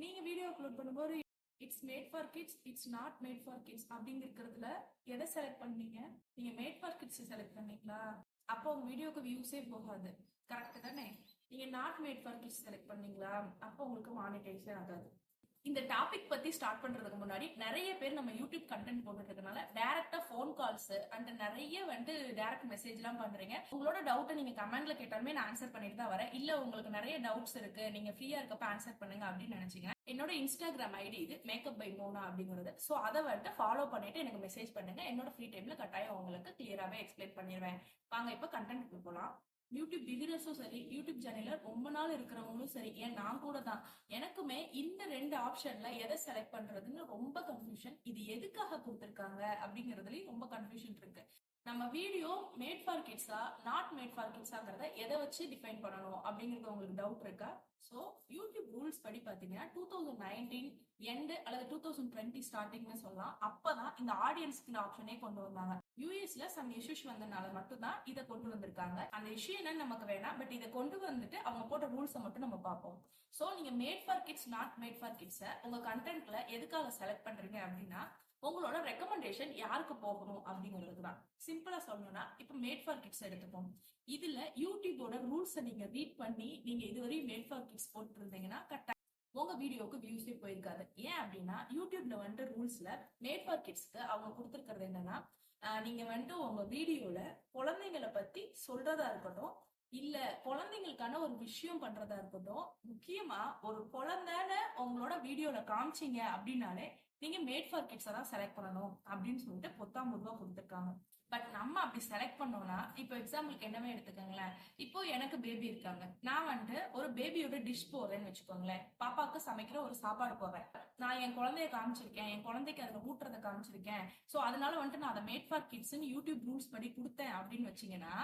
நீங்க video upload பண்ணும்போது it's made for kids it's not made for kids அப்படிங்கிறதுல இருக்கிறதுல எதை செலக்ட் பண்ணீங்க? நீங்க மேட் ஃபார் கிட்ஸ் செலக்ட் பண்ணீங்களா? அப்போ உங்க வீடியோக்கு வியூஸே போகாது. கரெக்ட் தானே? நீங்க not made for kids select பண்ணீங்களா? அப்போ உங்களுக்கு மானிட்டைஸே ஆகாது. இந்த டாபிக் பத்தி ஸ்டார்ட் பண்றதுக்கு முன்னாடி நிறைய பேர் நம்ம யூடியூப் கண்டென்ட் போட்டுருக்கனால டேரக்டா ஃபோன் கால்ஸ் அண்ட் நிறைய வந்து டேரக்ட் மெசேஜ் எல்லாம் பண்றீங்க. உங்களோட டவுட்டை நீங்க கமெண்ட்ல கேட்டாலுமே நான் ஆன்சர் பண்ணிட்டு தான் வரேன். இல்ல உங்களுக்கு நிறைய டவுட்ஸ் இருக்கு நீங்க ஃப்ரீயா இருக்கப்ப ஆன்சர் பண்ணுங்க அப்படின்னு நினைச்சீங்க என்னோட இன்ஸ்டாகிராம் ஐடி இது மேக்கப் பை மோனா அப்படிங்கிறது. சோ அதை வந்துட்டு ஃபாலோ பண்ணிட்டு எனக்கு மெசேஜ் பண்ணுங்க. என்னோட ஃப்ரீ டைம்ல கட்டாயம் உங்களுக்கு கிளியராகவே எக்ஸ்பிளைன் பண்ணிடுவேன். வாங்க இப்போ கண்டென்ட் போலாம். யூடியூப் பிகினர்ஸும் சரி யூடியூப் சேனல்ல ரொம்ப நாள் இருக்கிறவங்களும் சரி ஏன் நான் கூட தான். எனக்குமே இந்த ரெண்டு ஆப்ஷன்ல எதை செலக்ட் பண்றதுன்னு ரொம்ப கன்ஃபியூஷன் இது எதுக்காக கொடுத்துருக்காங்க அப்படிங்கறதுலயும் ரொம்ப கன்ஃபியூஷன் இருக்கு. நம்ம வீடியோ மேட் ஃபார் கிட்ஸா நாட் மேட் ஃபார் கிட்ஸாங்கிறத எதை வச்சு டிஃபைன் பண்ணணும் அப்படிங்கிறது உங்களுக்கு டவுட் இருக்கா? ஸோ ரூல்ஸ் படி பார்த்தீங்கன்னா டூ தௌசண்ட் நைன்டீன் எண்டு அல்லது டூ தௌசண்ட் டுவெண்ட்டி ஸ்டார்டிங்னு சொல்லலாம். அப்பதான் இந்த ஆடியன்ஸ்க்கு ஆப்ஷனே கொண்டு வந்தாங்க. யூஎஸ்ல சம் இஷ்யூஸ் வந்தனால மட்டும்தான் இதை கொண்டு வந்திருக்காங்க. அந்த இஷ்யூ என்னன்னு நமக்கு வேணாம். பட் இதை கொண்டு வந்துட்டு அவங்க போட்ட ரூல்ஸை மட்டும் நம்ம பார்ப்போம். சோ நீங்க made for kids not made for கிட்ஸை உங்க கண்டென்ட்ல எதுக்காக செலக்ட் பண்றீங்க அப்படின்னா உங்களோட ரெக்கமெண்டேஷன் யாருக்கு போகணும் அப்படிங்கிறது தான். சிம்பிளா சொல்லணும்னா இப்ப மேட் ஃபார் கிட்ஸ் எடுத்துப்போம். இதுல யூடியூபோட ரூல்ஸை நீங்க ரீட் பண்ணி நீங்க இதுவரையும் மேட் ஃபார் கிட்ஸ் போட்டுருந்தீங்கன்னா கரெக்டா உங்க வீடியோக்கு வியூஸே போயிருக்காது. ஏன் அப்படின்னா யூடியூப்ல வந்துட்டு ரூல்ஸ்ல மேட் ஃபார் கிட்ஸ்க்கு அவங்க கொடுத்துருக்கிறது என்னன்னா நீங்க வந்துட்டு உங்க வீடியோல குழந்தைங்களை பத்தி சொல்றதா இருக்கட்டும் இல்ல குழந்தைங்களுக்கான ஒரு விஷயம் பண்றதா இருக்கட்டும் முக்கியமா ஒரு குழந்தைன்னு உங்களோட வீடியோல காமிச்சீங்க அப்படின்னாலே நீங்க மேட் ஃபார் கிட்ஸை தான் செலக்ட் பண்ணணும் அப்படின்னு சொல்லிட்டு பொத்தாம் பொதுவா கொடுத்துருக்காங்க. பட் நம்ம அப்படி செலக்ட் பண்ணோம்னா இப்போ எக்ஸாம்பிளுக்கு என்னவே எடுத்துக்கோங்களேன். இப்போ எனக்கு பேபி இருக்காங்க. நான் வந்துட்டு ஒரு பேபியோட டிஷ் போடுறேன்னு வச்சுக்கோங்களேன். பாப்பாவுக்கு சமைக்கிற ஒரு சாப்பாடு போவேன் நான் என் குழந்தைய காமிச்சிருக்கேன். என் குழந்தைக்கு அதுல ஊட்டுறத காமிச்சிருக்கேன். சோ அதனால வந்துட்டு நான் அதை மேட் ஃபார் கிட்ஸ்னு யூடியூப் ரூல்ஸ் படி கொடுத்தேன் அப்படின்னு வச்சீங்கன்னா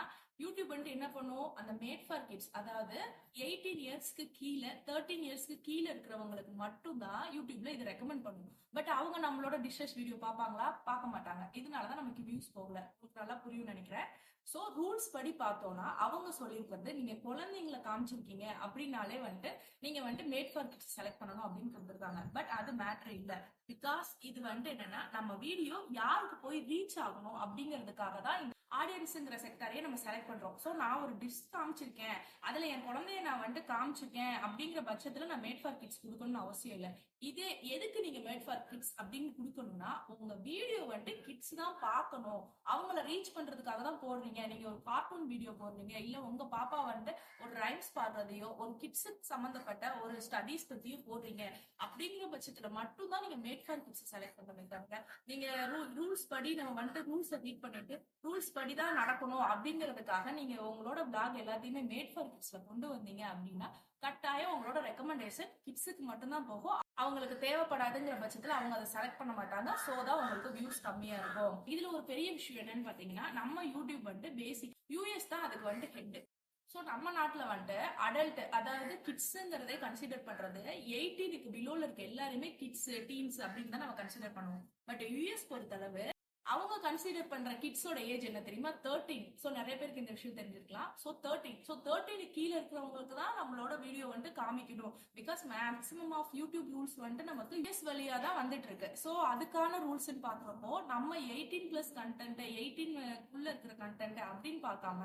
யூடியூப் வந்துட்டு என்ன பண்ணும்? அந்த மேட் ஃபார் கிட்ஸ் அதாவது எயிட்டீன் இயர்ஸ்க்கு கீழே தேர்ட்டீன் இயர்ஸ்க்கு கீழே இருக்கிறவங்களுக்கு மட்டும்தான் யூடியூப்ல இது ரெக்கமெண்ட் பண்ணும். பட் அவங்க நம்மளோட டிஷ்ஷஸ் வீடியோ பார்ப்பாங்களா? பார்க்க மாட்டாங்க. இதனாலதான் நமக்கு வியூஸ் போகல. உங்களுக்கு நல்லா புரியும் நினைக்கிறேன். சோ ரூல்ஸ் படி பார்த்தோம்னா அவங்க சொல்லியிருக்கிறது நீங்க குழந்தைங்களை காமிச்சிருக்கீங்க அப்படின்னாலே வந்துட்டு நீங்க வந்துட்டு மேட் ஃபார் கிட்ஸ் செலக்ட் பண்ணணும் அப்படின்னு கொடுத்துருக்காங்க பட் அது மேட்ரு இல்லை. பிகாஸ் இது வந்துட்டு என்னன்னா நம்ம வீடியோ யாருக்கு போய் ரீச் ஆகணும் அப்படிங்கிறதுக்காக தான் இந்த ஆடியன்ஸுங்கிற செக்டரையே நம்ம செலக்ட் பண்றோம். ஸோ நான் ஒரு டிஷ் காமிச்சிருக்கேன். அதுல என் குழந்தைய நான் வந்துட்டு காமிச்சிருக்கேன் அப்படிங்கிற பட்சத்துல நான் மேட் ஃபார் கிட்ஸ் கொடுக்கணும்னு அவசியம் இல்லை. இதே எதுக்கு நீங்க மேட் ஃபார் கிட்ஸ் அப்படின்னு கொடுக்கணும்னா உங்க வீடியோ வந்துட்டு கிட்ஸ் தான் பார்க்கணும். அவங்கள ரீச் பண்றதுக்காக தான் போடுறீங்க. நீங்க ஒரு கார்ட்டூன் வீடியோ போடுறீங்க. இல்ல உங்க பாப்பா வந்துட்டு ஒரு ரைம்ஸ் பாடுறதையோ ஒரு கிட்ஸுக்கு சம்பந்தப்பட்ட ஒரு ஸ்டடீஸ் பத்தியும் போடுறீங்க. அப்படிங்கிற பட்சத்துல மட்டும்தான் நீங்க மேட் ஃபார் கிட்ஸ் செலக்ட் பண்ண வைக்காங்க நீங்க ரூல்ஸ் படி நம்ம வந்துட்டு ரூல்ஸ் ரீட் பண்ணிட்டு ரூல்ஸ் படி தான் நடக்கணும் அப்படிங்கிறதுக்காக நீங்க உங்களோட பிளாக் எல்லாத்தையுமே மேட் ஃபார் கிட்ஸ்ல கொண்டு வந்தீங்க அப்படின்னா கட்டாயம் உங்களோட ரெக்கமெண்டேஷன் கிட்ஸுக்கு மட்டும்தான் போகும். அவங்களுக்கு தேவைப்படாதுங்கிற பட்சத்துல அவங்க அதை செலக்ட் பண்ண மாட்டாங்க. சோ தான் உங்களுக்கு வியூஸ் கம்மியா இருக்கும். இதுல ஒரு பெரிய விஷயம் என்னன்னு பாத்தீங்கன்னா நம்ம யூடியூப் வந்துட்டு பேசிக் யூஎஸ் தான் அதுக்கு வந்துட்டு ஹெட் ஸோ நம்ம நாட்டில் வந்துட்டு அடல்ட் அதாவது கிட்ஸுங்கிறதே கன்சிடர் பண்றது எயிட்டீனுக்கு பிலோல இருக்க எல்லாருமே கிட்ஸ் டீன்ஸ் அப்படின்னு தான் நம்ம கன்சிடர் பண்ணுவோம். பட் யூஎஸ் பொறுத்தளவு அவங்க கன்சிடர் பண்ற கிட்ஸோட ஏஜ் என்ன தெரியுமா? தேர்ட்டீன் சோ நிறைய பேருக்கு இந்த விஷயம் தெரிஞ்சிருக்கலாம். சோ தேர்ட்டீன் சோ தேர்ட்டீன் கீழே இருக்கிறவங்களுக்கு தான் நம்மளோட வீடியோ வந்துட்டு காமிக்கணும். Because maximum of YouTube rules வந்துட்டு நமக்கு யூஎஸ் வழியா தான் வந்துட்டு இருக்கு சோ அதுக்கான ரூல்ஸ் பாக்குறப்போ நம்ம எயிட்டீன் பிளஸ் கண்டென்ட் எயிட்டீன் உள்ள இருக்கிற கண்டென்ட் அப்படின்னு பார்க்காம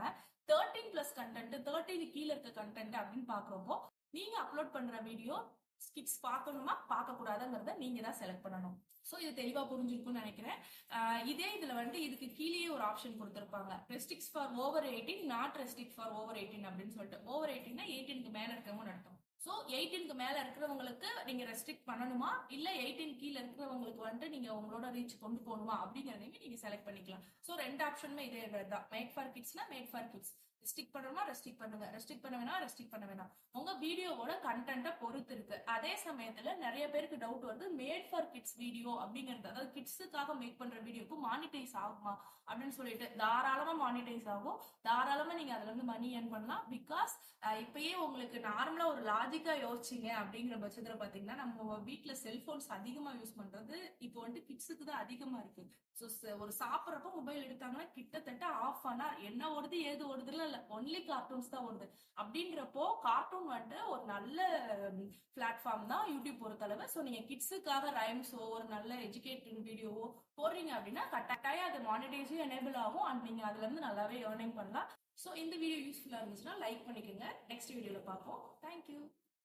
தேர்ட்டீன் பிளஸ் கண்டென்ட் தேர்ட்டீன் கீழே இருக்க கண்டென்ட் அப்படின்னு பாக்குறப்போ நீங்க அப்லோட் பண்ற வீடியோ ஸ்கிட்ஸ் பார்க்கணுமா? பார்க்க கூடாதுங்கிறத நீங்க தான் செலக்ட் பண்ணணும். ஸோ இது தெளிவா புரிஞ்சிருக்கும்னு நினைக்கிறேன். இதே இதுல வந்துட்டு இதுக்கு கீழேயே ஒரு ஆப்ஷன் கொடுத்துருப்பாங்க. Restricts for over eighteen not restrict for over eighteen அப்படின்னு சொல்லிட்டு. ஓவர் எயிட்டீன்னா எயிட்டீனுக்கு மேல இருக்கவங்க நடத்தும் ஸோ எயிட்டீனுக்கு மேல இருக்கிறவங்களுக்கு நீங்க ரெஸ்ட்ரிக்ட் பண்ணணுமா? இல்ல எயிட்டீன் கீழே இருக்கிறவங்களுக்கு வந்துட்டு நீங்க உங்களோட ரீச் கொண்டு போகணுமா? அப்படிங்கறதையும் நீங்க செலக்ட் பண்ணிக்கலாம். ஸோ ரெண்டு ஆப்ஷனுமே இதே தான் மேட் ஃபார் கிட்ஸ்னா மேட் ஃபார் கிட்ஸ் ரெஸ்ட்ரிக்ட் பண்ணணுமா? ரெஸ்ட்ரிக்ட் பண்ணுங்க. ரெஸ்டிக் பண்ண வேணாம்? ரெஸ்ட்ரிக்ட் பண்ண வேணாம். உங்க வீடியோவோட கண்டென்ட்டை பொறுத்து இருக்கு. அதே சமயத்துல நிறைய பேருக்கு டவுட் வருது. மேட் ஃபார் கிட்ஸ் வீடியோ அப்படிங்கிறது அதாவது கிட்ஸுக்காக மேக் பண்ற வீடியோக்கு மானிட்டைஸ் ஆகுமா? அப்படின்னு சொல்லிட்டு தாராளமா மானிட்டைஸ் ஆகும். தாராளமா நீங்க அதுல இருந்து மணி ஏர்ன் பண்ணலாம். பிகாஸ் இப்பயே உங்களுக்கு நார்மலா ஒரு லாஜிக்கா யோசிச்சீங்க அப்படிங்கிற பட்சத்துல பாத்தீங்கன்னா நம்ம வீட்டுல செல்போன்ஸ் அதிகமா யூஸ் பண்றது இப்போ வந்துட்டு கிட்ஸுக்கு தான் அதிகமா இருக்கு. ஸோ ஒரு சாப்பிட்றப்ப மொபைல் எடுத்தாங்கன்னா கிட்டத்தட்ட ஆஃப் ஆனா என்ன ஓடுது ஏது ஓடுதுல இல்ல ஒன்லி கார்ட்டூன்ஸ் தான் ஓடுது. அப்படின்றப்போ கார்ட்டூன் வந்துட்டு ஒரு நல்ல பிளாட்ஃபார்ம் தான் யூடியூப் பொறுத்தளவு. ஸோ நீங்க கிட்ஸுக்காக ரைம்ஸோ ஒரு நல்ல எஜுகேட்டிங் வீடியோவோ போடுறீங்க அப்படின்னா கட்டாயம் அது மானிடைஸும் எனேபிள் ஆகும். அண்ட் நீங்க அதுல இருந்து நல்லாவே ஏர்னிங் பண்ணலாம். ஸோ இந்த வீடியோ யூஸ்ஃபுல்லா இருந்துச்சுன்னா லைக் பண்ணிக்கோங்க. நெக்ஸ்ட் வீடியோல பார்ப்போம். தேங்க்யூ